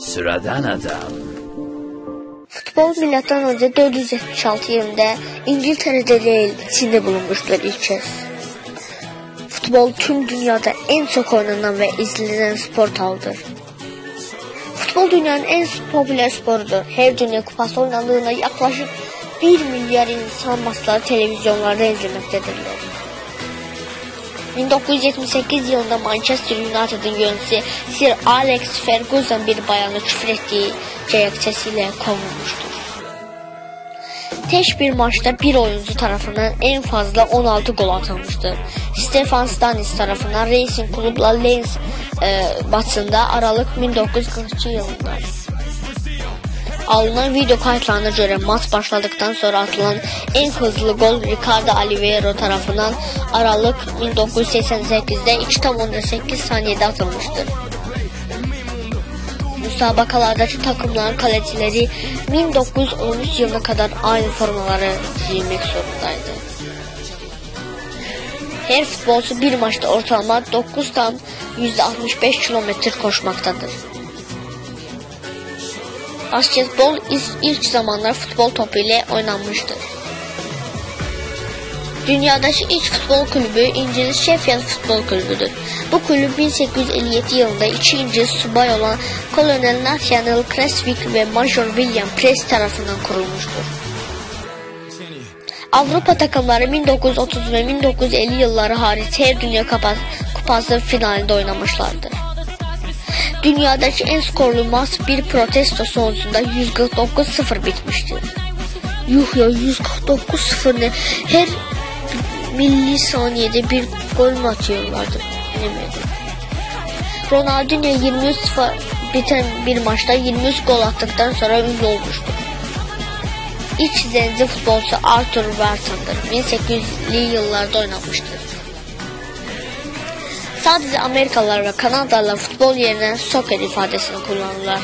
Sıradan adam. Futbol milattan önce 476 yılında İngiltere'de değil Çin'de bulunmuştur ilk kez. Futbol tüm dünyada en çok oynanan ve izlenen spor dalıdır. Futbol dünyanın en popüler sporudur. Her dünya kupası oynandığında yaklaşık 1 milyar insan maçları televizyonlarda izlemektedirler. 1978 yılında Manchester United'ın yöneticisi Sir Alex Ferguson bir bayanı küfür ettiği gerekçesiyle kovulmuştur. Tek bir maçta bir oyuncu tarafından en fazla 16 gol atılmıştır. Stefan Stanis tarafından Racing Club'la Lens e, maçında Aralık 1942 yılında. Alınan video kayıtlarına göre maç başladıktan sonra atılan en hızlı gol Ricardo Oliveira tarafından Aralık 1988'de 2.8 saniyede atılmıştır. Müsabakalardaki takımların kalecileri 1913 yılına kadar aynı formaları giymek zorundaydı. Her futbolcu bir maçta ortalama 9 tam %65 kilometre koşmaktadır. Basketbol ilk zamanlar futbol topu ile oynanmıştır. Dünyadaki ilk futbol kulübü İngiliz Sheffield Futbol Kulübüdür. Bu kulüp 1857 yılında iki İngiliz subay olan Colonel Nathaniel Creswick ve Major William Price tarafından kurulmuştur. Avrupa takımları 1930 ve 1950 yılları hariç her Dünya Kupası finalinde oynamışlardır. Dünyadaki en skorlu maç bir protesto sonucunda 149-0 bitmiştir. Yuh ya 149-0 ne? Her milli saniyede bir gol mu atıyorlardı? Bilemedim. Ronaldinho 23 0 biten bir maçta 23 gol attıktan sonra ünlü olmuştu. İlk zenci futbolcu Arthur Wharton'dır. 1800'lü yıllarda oynamıştır. Sadece Amerikalılar ve Kanadalılar futbol yerine soccer ifadesini kullanırlar.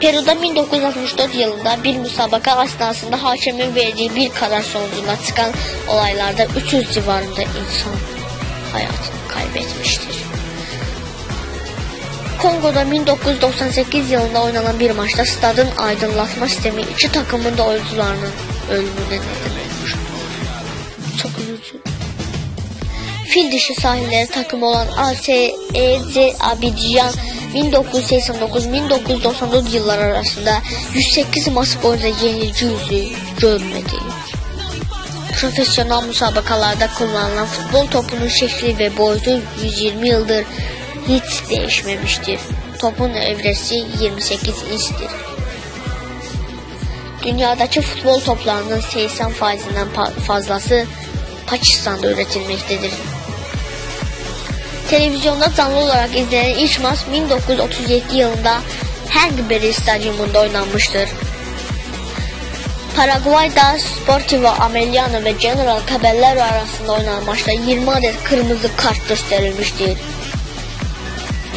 Peru'da 1964 yılında bir müsabaka esnasında hakemin verdiği bir karar sonucunda çıkan olaylarda 300 civarında insan hayatını kaybetmiştir. Kongo'da 1998 yılında oynanan bir maçta stadın aydınlatma sistemi iki takımın da oyuncularının ölümüne neden olmuştur. Çok üzücü. Fil dişi sahilleri takımı olan ASEC Abidjan 1989-1994 yıllar arasında 108 maç boyunca yenilgi yüzü görmedi. Profesyonel müsabakalarda kullanılan futbol topunun şekli ve boyutu 120 yıldır hiç değişmemiştir. Topun evresi 28 inçtir. Dünyadaki futbol toplarının 80 faizinden fazlası Pakistan'da üretilmektedir. Televizyonda canlı olarak izlenen ilk maç 1937 yılında Hangberry Stadyumunda oynanmıştır. Paraguay'da Sportivo Ameliano ve General Caballero arasında oynanan maçta 20 adet kırmızı kart gösterilmiştir.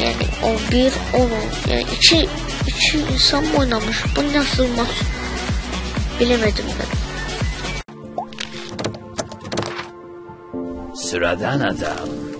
Yani 11, 10, yani iki, iki insan mı oynamış? Bu nasıl maç? Bilemedim ben. Sıradan adam.